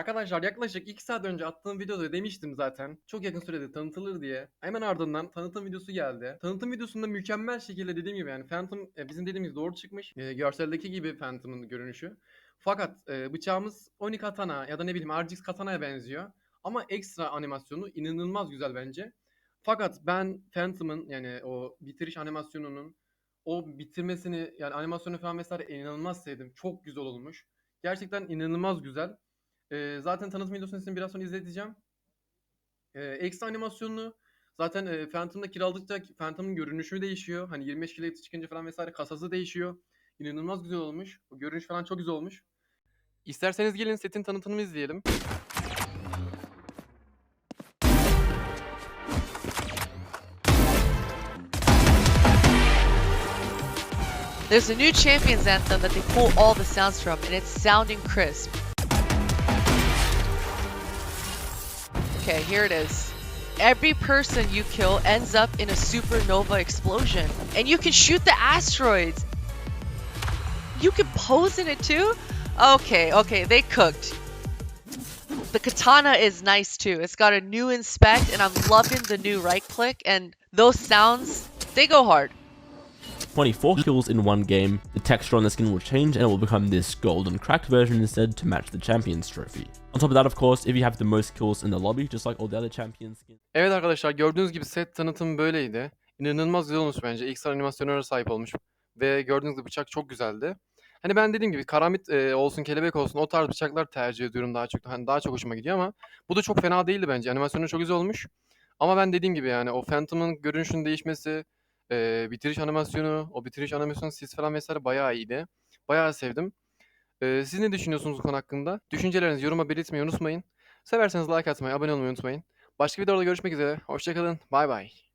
Arkadaşlar yaklaşık 2 saat önce attığım videoda demiştim zaten. Çok yakın sürede tanıtılır diye. Hemen ardından tanıtım videosu geldi. Tanıtım videosunda mükemmel şekilde dediğim gibi yani Phantom e, bizim dediğimiz doğru çıkmış. E, görseldeki gibi Phantom'ın görünüşü. Fakat e, bıçağımız Oni Katana ya da ne bileyim RGX Katana'ya benziyor. Ama ekstra animasyonu inanılmaz güzel bence. Fakat ben Phantom'ın yani o bitiriş animasyonunun o bitirmesini yani animasyonu falan vesaire inanılmaz sevdim. Çok güzel olmuş. Gerçekten inanılmaz güzel. Ee, zaten tanıtım videosunu size biraz sonra izleteceğim. Ee, ekstra animasyonunu zaten e, Phantom'da kiraladıkça Phantom'ın görünüşü değişiyor. Hani 25 kilo çıkınca falan vesaire kasası değişiyor. İnanılmaz güzel olmuş. O görünüş falan çok güzel olmuş. İsterseniz gelin setin tanıtımını izleyelim. There's a new Champions Anthem that they pull all the sounds from, and it's sounding crisp. Okay, here it is. Every person you kill ends up in a supernova explosion, and you can shoot the asteroids. You can pose in it too? Okay, okay, they cooked. The katana is nice too. It's got a new inspect, and I'm loving the new right click, and those sounds, they go hard. 24 kills in one game, the texture on the skin will change and it will become this golden cracked version instead to match the champions trophy. On top of that of course, if you have the most kills in the lobby, just like all the other champions skins. Evet arkadaşlar gördüğünüz gibi set tanıtımı böyleydi. İnanılmaz güzel olmuş bence. Ekstra animasyonlara sahip olmuş. Ve gördüğünüz gibi bıçak çok güzeldi. Hani ben dediğim gibi karamit e, olsun, kelebek olsun o tarz bıçaklar tercih ediyorum daha çok. Hani daha çok hoşuma gidiyor ama bu da çok fena değildi bence. Animasyonu çok güzel olmuş. Ama ben dediğim gibi yani o Phantom'ın görünüşünün değişmesi, e, bitiriş animasyonu, o bitiriş animasyonu sis falan vesaire bayağı iyiydi. Bayağı sevdim. E, siz ne düşünüyorsunuz bu konu hakkında? Düşüncelerinizi yoruma belirtmeyi unutmayın. Severseniz like atmayı, abone olmayı unutmayın. Başka videoda görüşmek üzere. Hoşçakalın. Bay bay.